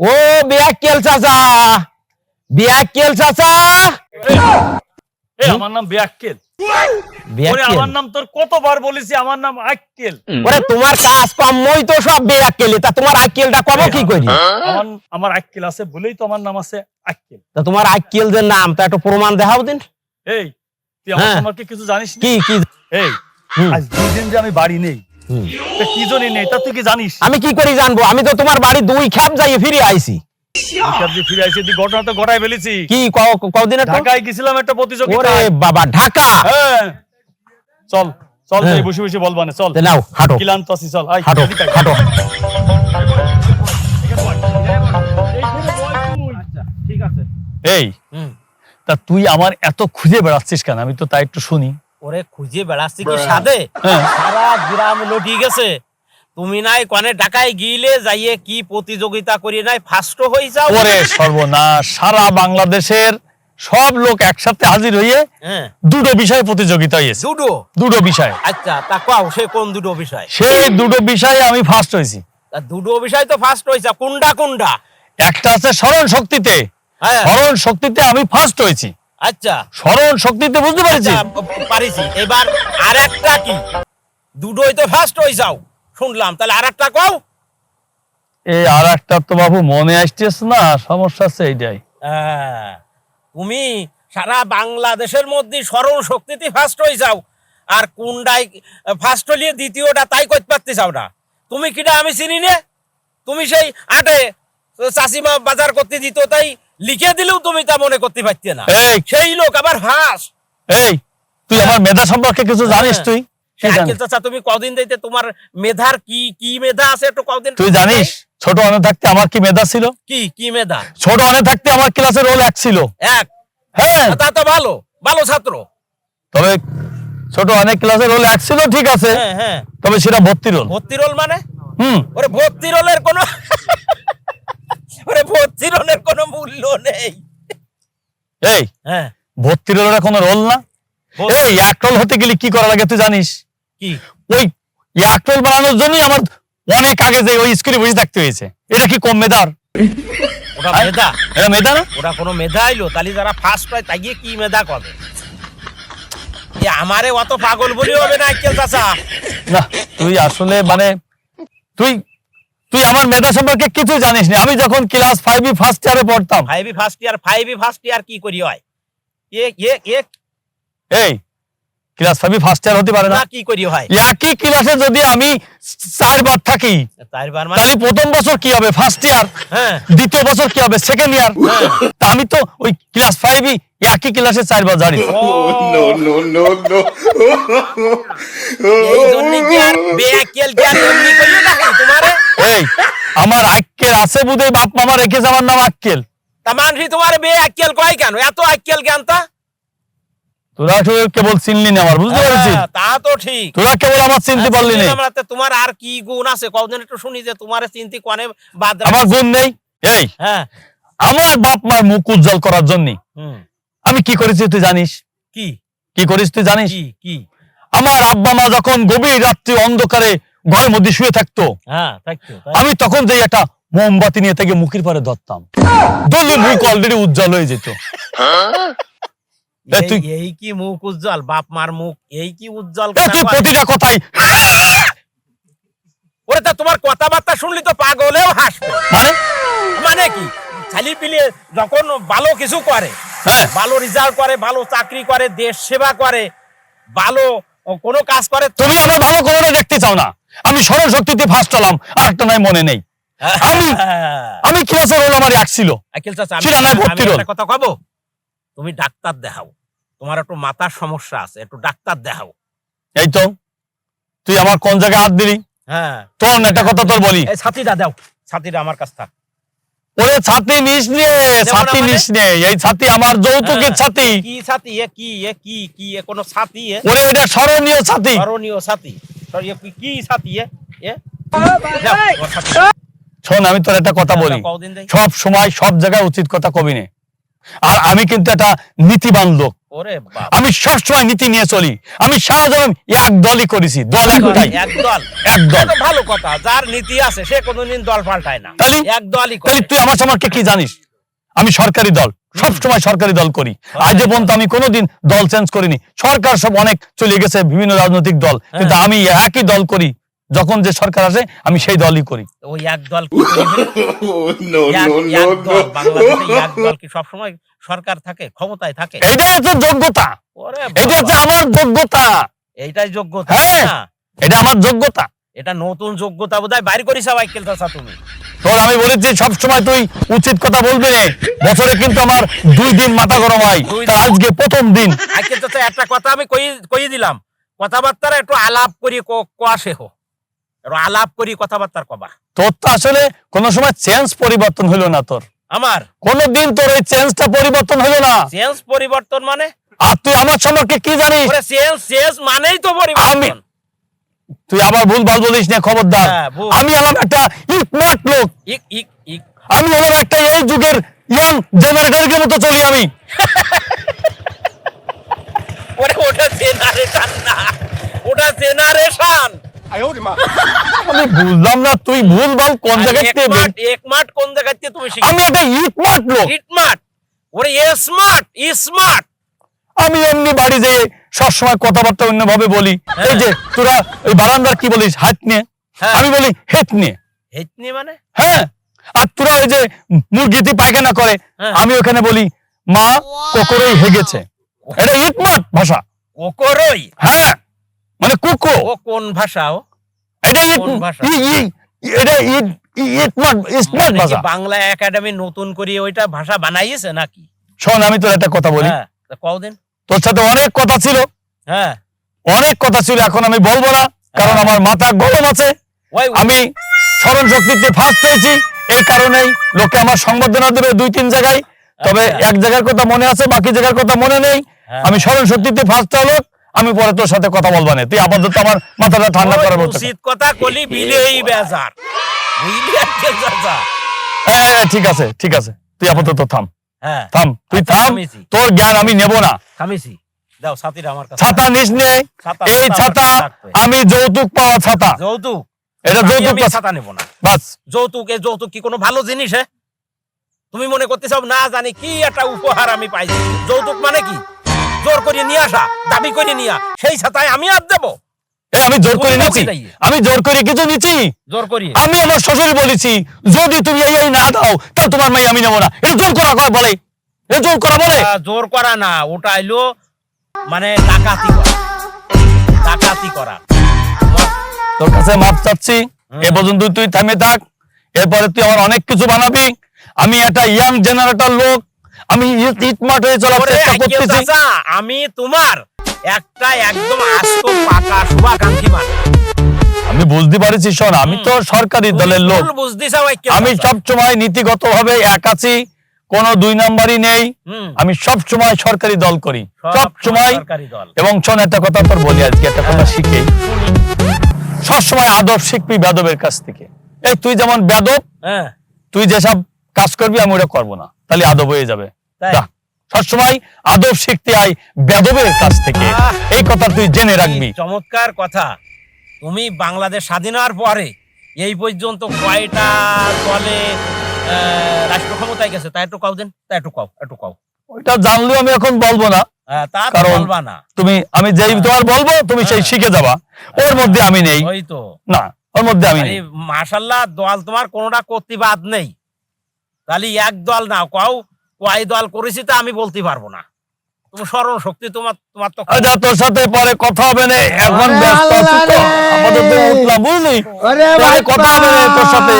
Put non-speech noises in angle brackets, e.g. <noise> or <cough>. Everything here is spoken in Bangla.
ও বিয়াক্কেল চাচা? বিয়াক্কেল চাচা? আমার নাম বিয়াক্কেল। আমার নাম তোর কতবার বলেছি আমার নাম আক্কেল। ওরে তোমার কাজ কমই তো সব বিয়াক্কেলি। তা তোমার আক্কেলটা কম কি করি? আমার আক্কেল আছে বলেই তো আমার নাম আছে আক্কেল। তা তোমার আক্কেল যে নাম তা একটু প্রমাণ দেখাও দিন। এই তুই আমার হ্যাঁ। সম্পর্কে কিছু জানিস কি কি? এই আজ দুই দিন যে আমি বাড়ি নেই কি নেই? তা তুই কি জানিস? আমি কি করি জানব? আমি তো তোমার বাড়ি দুই খাপ যাই ফিরে আইছি। বিকাশ যে ফিরে আসি ঘটনা তো ঘটাই ফেলেছি। কি কদিন ঢাকায় গেছিলাম একটা প্রতিযোগিতা। ওরে বাবা ঢাকা! হ্যাঁ। চল চল হ্যাঁ। তুই বসে বসে বলবানে চল। তে নাও হাঁটো। ক্লান্ত আছি চল আয়, হাঁটো হাঁটো। এই তা তুই আমার এত খুঁজে বেড়াচ্ছিস কেন? আমি তো তাই একটু শুনি। ওরে খুঁজে বেড়াচ্ছি কি সাদে হ্যাঁ। সারা গ্রাম লটি গেছে। তুমি নাই কনে ঢাকায় গিলে যাইয়ে কি প্রতিযোগিতা করি নাই ফার্স্ট হয়ে যাও। ওরে সর্বনাশ সারা বাংলাদেশের সব লোক একসাথে হাজির হয়ে হ্যাঁ। দুটো বিষয়ে প্রতিযোগিতা হয়েছে দুটো? দুটো বিষয়। আচ্ছা তা কও সে কোন দুটো বিষয়? সেই দুটো বিষয়ে আমি ফার্স্ট হয়েছি তা দুটো বিষয় তো ফার্স্ট হয়েছে কোনটা কোনটা? একটা আছে স্মরণ শক্তিতে। হ্যাঁ। স্মরণ শক্তিতে আমি ফার্স্ট হয়েছি আচ্ছা। স্মরণ শক্তিতে বুঝতে পেরেছি। আচ্ছা, পারিছি। এবার আর একটা কি? দুটোই তো ফার্স্ট হয়ে যাও। শুনলাম তাহলে আর একটা কও। এই আর একটা তো বাবু মনে আসতেছে না সমস্যা আছে এইটাই। হ্যাঁ, তুমি সারা বাংলাদেশের মধ্যে স্মরণ শক্তিতে ফার্স্ট হয়ে যাও। আর কোনটাই ফার্স্ট হলিয়ে দ্বিতীয়টা তাই করতে পারতে চাও না। তুমি কিটা আমি চিনি নে? তুমি সেই আটে চাষিমা বাজার করতে দিত তাই লিখে দিলেও তুমি তা মনে করতে পারতে না। এই। সেই লোক আবার ফার্স্ট এই তুই আমার মেধা সম্পর্কে কিছু জানিস হ্যাঁ। তুই? চাচা তুমি কদিন দিতে তোমার মেধার কি কি মেধা আছে একটু কদিন তুই জানিস ছোট অনে থাকতে আমার কি মেধা ছিল? কি কি মেধা? ছোট অনে থাকতে আমার ক্লাসের রোল এক ছিল। এক? হ্যাঁ। তা তো ভালো ভালো ছাত্র। তবে ছোট অনেক ক্লাসের রোল এক ছিল ঠিক আছে। হ্যাঁ হ্যাঁ। তবে সেটা ভর্তি রোল ভর্তি রোল মানে? হুম। ওরে ভর্তি রোলের কোনো ওরে ভর্তি রোলের কোনো মূল্য নেই। এই হ্যাঁ। ভর্তি কোনো রোল না। এই এক রোল হতে গেলে কি করা লাগে তুই জানিস? কি? ওই এক রোল বানানোর জন্যই আমার অনেক আগে যে ওই স্কুলে বসে থাকতে হয়েছে। এটা কি কম মেধার? ওটা মেধা। এটা মেধা না? ওটা কোনো মেধা আইলো তাহলে যারা ফার্স্ট পায় তাই কি মেধা করবে আমারে অত পাগল বলি হবে না আইকেল চাচা। না তুই আসলে মানে তুই তুই আমার মেধা সম্পর্কে কিছু জানিস না আমি যখন ক্লাস ফাইভ ফার্স্ট ইয়ারে পড়তাম। ফাইভি ফার্স্ট ইয়ার ফাইভি ফার্স্ট ইয়ার কি করি হয়? এ এ এ। এই ক্লাস ফাইভ ফার্স্ট ইয়ার হতে পারে না। না কি করি হয়? একই ক্লাসে যদি আমি চারবার থাকি চারবার মানে? তাহলে প্রথম বছর কি হবে? ফার্স্ট ইয়ার হ্যাঁ। দ্বিতীয় বছর কি হবে? সেকেন্ড ইয়ার তা আমি তো ওই ক্লাস ফাইভই একই ক্লাসে চারবার জানি. এই জন্য কি আর বেয়াকেল কি আর এমনি করিও না তোমারে এই আমার আক্কেল আছে বুধেই বাপ মামা রেখেছে আমার নাম আক্কেল। তা মানুষ তোমার বেয়াকেল কয় কেন? এত আক্কেল জ্ঞান তা? তোরা আসলে কেবল চিনলি না আমার বুঝতে পেরেছিস? হ্যাঁ, তা তো ঠিক। তোরা কেবল আমার চিনতে পারলি না। তোমার আর কি গুণ আছে? কদিন একটু শুনি যে তোমার চিন্তি কনে বাদ আমার গুণ নেই? এই হ্যাঁ। আমার বাপ মার মুখ উজ্জ্বল করার জন্য আমি কি করেছি তুই জানিস? কি? কি করিস তুই জানিস? কি? আমার আব্বা মা যখন গভীর রাত্রি অন্ধকারে ঘরের মধ্যে শুয়ে থাকতো। হ্যাঁ। আমি তখন যে একটা মোমবাতি নিয়ে থেকে মুখের পারে ধরতাম। ধরলে মুখ অলরেডি উজ্জ্বল হয়ে যেত। এই- কি মুখ উজ্জ্বল? বাপ মার মুখ এই কি উজ্জ্বল তুই প্রতিটা কথাই ওরে তা তোমার কথাবার্তা শুনলি তো পাগলেও হাসবে। মানে? মানে কি? ছেলে পিলে যখন ভালো কিছু করে হ্যাঁ। ভালো রেজাল্ট করে ভালো চাকরি করে দেশ সেবা করে ভালো কোনো কাজ করে তুমি আমার ভালো কোনোটা দেখতে চাও না। আমি স্মরণ শক্তিতে ফার্স্ট হলাম আর একটা নাই মনে নেই। আমি- আমি ক্লাসের রোল আমার এক ছিল? না কথা কব? তুমি ডাক্তার দেখাও। তোমার একটু মাথার সমস্যা আছে একটু ডাক্তার দেখাও। এই তো তুই আমার কোন জায়গায় হাত দিলি? হ্যাঁ। তোর না একটা কথা তোর বলি। ছাতিটা দাও ছাতিটা আমার কাছ থাক। ওরে ছাতি নিস নিয়ে ছাতি মানে? নিস নিয়ে এই ছাতি আমার যৌতুকের হ্যাঁ। ছাতি। কি ছাতি এ কি এ কি কি এ কোনো ছাতি এ? ওরে এটা স্মরণীয় ছাতি। করণীয় ছাতি। কি-। শোন আমি তোর একটা কথা বলি। সব সময় সব জায়গায় উচিত কথা কবি নে। আর আমি কিন্তু একটা নীতিবান লোক। আমি সবসময় নীতি নিয়ে চলি। আমি সারা জীবন এক দলই করেছি দল একটাই। এক দল। এক দল। ভালো কথা যার নীতি আছে সে কোনোদিন দল পাল্টায় না। তাহলে এক দলই তাহলে তুই আমার সম্পর্কে কি জানিস? আমি সরকারি দল সবসময় সরকারি দল করি। আজ পর্যন্ত আমি কোনোদিন দল চেঞ্জ করিনি। সরকার সব অনেক চলে গেছে বিভিন্ন রাজনৈতিক দল। কিন্তু আমি একই দল করি যখন যে সরকার আসে আমি সেই দলই করি। ওই এক দল কি সবসময় সরকার থাকে ক্ষমতায় থাকে? এটাই হচ্ছে যোগ্যতা। এটা হচ্ছে আমার যোগ্যতা। এইটাই যোগ্যতা হ্যাঁ। এটা আমার যোগ্যতা। এটা নতুন যোগ্যতা বোধহয় বাইর করিস সাইকেল চাচা তুমি। তোর আমি বলেছি সবসময় তুই উচিত কথা বলবি রে। বছরে কিন্তু আমার দুই দিন মাথা গরম হয়। তা আজকে প্রথম দিন। সাইকেল চাচা একটা কথা আমি কই কই দিলাম। কথাবার্তার একটু আলাপ করি ক- কোয়া শেখো আলাপ করি কথাবার্তার কবা তোর তো আসলে কোন সময় চেঞ্জ পরিবর্তন হলো না তোর। আমার? কোনদিন তোর এই চেঞ্জটা পরিবর্তন হলো না। চেঞ্জ পরিবর্তন মানে? আর তুই আমার সম্পর্কে কি জানিস? চেঞ্জ চেঞ্জ মানেই তো পরিবর্তন। তুই আবার ভুল ভালো বলিস না খবরদার। হ্যাঁ, আমি হলাম একটা ইকমার্ট লোক। আমি হলাম একটা এই যুগের ইয়াং জেনারেটরের মতো চলি আমি। <laughs> ওরে ওটা জেনারেশন না। ওটা জেনারেশন আমি বুঝলাম না তুই ভুল ভালো কোন একমাট একমাট কোন জায়গা থেকে তুমি শিখি আমি একটা ইকমার্ট লোক। হিটমাট ওরে স্মার্ট স্মার্ট আমি এমনি বাড়ি যেয়ে সবসময় কথাবার্তা অন্যভাবে বলি। এই যে তোরা ওই বারান্দার কি বলিস? হাত নিয়ে। হ্যাঁ। আমি বলি হেট নিয়ে। হেতনি মানে? হ্যাঁ। আর তোরা ওই যে মুরগিটি পায়খানা করে হ্যাঁ। আমি ওখানে বলি মা কোকরই হেগেছে। এটা ইটমাট ভাষা। ওকরই হ্যাঁ। মানে কুকো ও কোন ভাষা ও? এটা এটা ইট ইটমাট স্মার্ট মানে ভাষা। বাংলা একাডেমি নতুন করে ওইটা ভাষা বানাইছে নাকি? শোন আমি তোর একটা কথা বলি। হ্যাঁ তা কওদিন তোর সাথে অনেক কথা ছিল। হ্যাঁ। অনেক কথা ছিল এখন আমি বলব না কারণ হ্যাঁ। আমার মাথা গরম আছে। আমি স্মরণ শক্তিতে ফার্স্ট হয়েছি এই কারণেই লোকে আমার সংবর্ধনা দেবে দুই তিন জায়গায়। তবে আচ্ছা। এক জায়গার কথা মনে আছে বাকি জায়গার কথা মনে নেই। হ্যাঁ। আমি স্মরণ শক্তিতে ফার্স্ট হলো আমি পরে তোর সাথে কথা বলব না। তুই আপাতত আমার মাথাটা ঠান্ডা করার বলতে উচিত কথা কলি বিলেই বেজার। চাচা ঠিক আছে ঠিক আছে। তুই আপাতত থাম। হ্যাঁ। থাম তুই আচ্ছা, থাম তোর জ্ঞান আমি নেব না। দাও সাথীরা আমার কাছে ছাতা নিস নে। এই ছাতা। আমি যৌতুক পাওয়া ছাতা। যৌতুক? এটা যৌতুক ছাতা নেব না। বাস। যৌতুক এ যৌতুক কি কোনো ভালো জিনিস হ্যাঁ তুমি মনে করতে চাও না জানি কি একটা উপহার আমি পাইছি। যৌতুক মানে কি? জোর করে নিয়ে আসা দাবি করে নিয়ে সেই ছাতায় আমি আর দেবো? আমি জোর করে নিচ্ছি। নাই? আমি জোর করে কিছু নিচ্ছি। জোর করিয়ে? আমি আমার শ্বশুর বলেছি যদি তুমি এই না দাও তা তোমার মেয়ে আমি নেব না। এটা জোর করা করা বলে? এটা জোর করা বলে? জোর করা না ওটা এলো মানে ডাকাতি করা। ডাকাতি করা। তোর কাছে মাপ চাচ্ছি এ পর্যন্ত তুই থেমে থাক এরপরে তুই আমার অনেক কিছু বানাবি। আমি একটা ইয়াং জেনারেটর লোক আমি ইটমাট হয়ে চলার চেষ্টা করতেছি। আমি তোমার একটা একদম আস্ত আমি বুঝতে পারছি শোন আমি তো সরকারি দলের লোক। আমি সব সময় নীতিগত ভাবে এক আছি কোনো দুই নাম্বারই নেই। আমি সব সময় সরকারি দল করি সব সময় এবং শোন একটা কথা তোর বলি আজকে একটা কথা হ্যাঁ। শিখে। সব সময় আদব শিখবি বেদবের কাছ থেকে। এই তুই যেমন বেদব হ্যাঁ। তুই যেসব কাজ করবি আমি ওটা করব না। তাহলে আদব হয়ে যাবে। সবসময় আদব শিখতে আই বেদবের কাছ থেকে। এই কথা তুই জেনে রাখবি। চমৎকার কথা। তুমি বাংলাদেশ স্বাধীন হওয়ার পরে এই পর্যন্ত কয়টা দলে রাষ্ট্র ক্ষমতায় গেছে? তা একটু কাউ দেন তা একটু কাও একটু কাও। ওইটা জানলেও আমি এখন বলব না। হ্যাঁ, তা বলবা না। তুমি আমি যেই তোমার বলব তুমি সেই হ্যাঁ। শিখে যাবা। ওর মধ্যে আমি নেই। ওই তো। না ওর মধ্যে আমি নেই। মাশাল্লাহ দল তোমার কোনোটা কর্তৃবাদ নেই। তাহলে এক দল না কাউ কয় দল করেছি তা আমি বলতে পারব না। তুমি স্মরণ শক্তি তোমার তোমার তো আচ্ছা তোর সাথে পরে কথা হবে না। এখন ব্যস্ত আছি তো? আপাতত উঠলাম বুঝলি? পরে কথা হবে না তোর সাথে।